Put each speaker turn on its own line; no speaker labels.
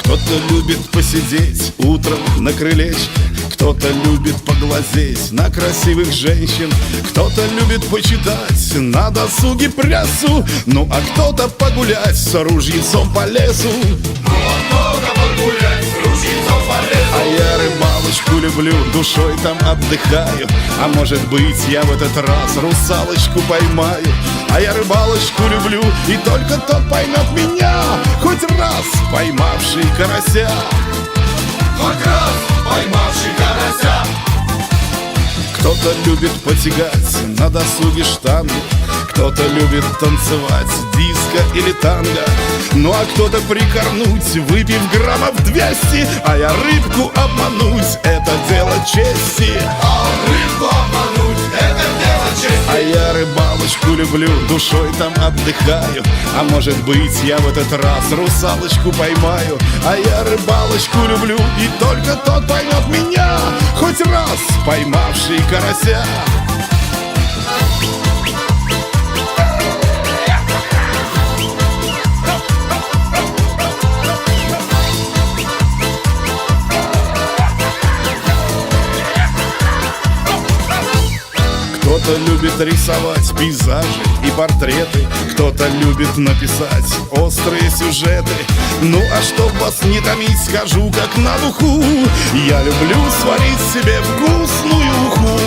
Кто-то любит посидеть утром на крылечке Кто-то любит поглазеть на красивых женщин Кто-то любит почитать на досуге прессу Ну а кто-то погулять с ружьецом по лесу. А я рыбалочку люблю, душой там отдыхаю. А может быть я в этот раз русалочку поймаю. А я рыбалочку люблю, и только тот поймет меня Хоть раз поймавший карася
Раз поймавший карася.
Кто-то любит потягать на досуге штангу Кто-то любит танцевать диско или танго. Ну а кто-то прикорнуть, выпив граммов 200 А я рыбку обмануть, это дело чести люблю, душой там отдыхаю. А может быть я в этот раз русалочку поймаю? А я рыбалочку люблю, и только тот поймет меня. Хоть раз поймавший карася Кто-то любит рисовать пейзажи и портреты Кто-то любит написать острые сюжеты. Ну а чтоб вас не томить, скажу как на духу. Я люблю сварить себе вкусную уху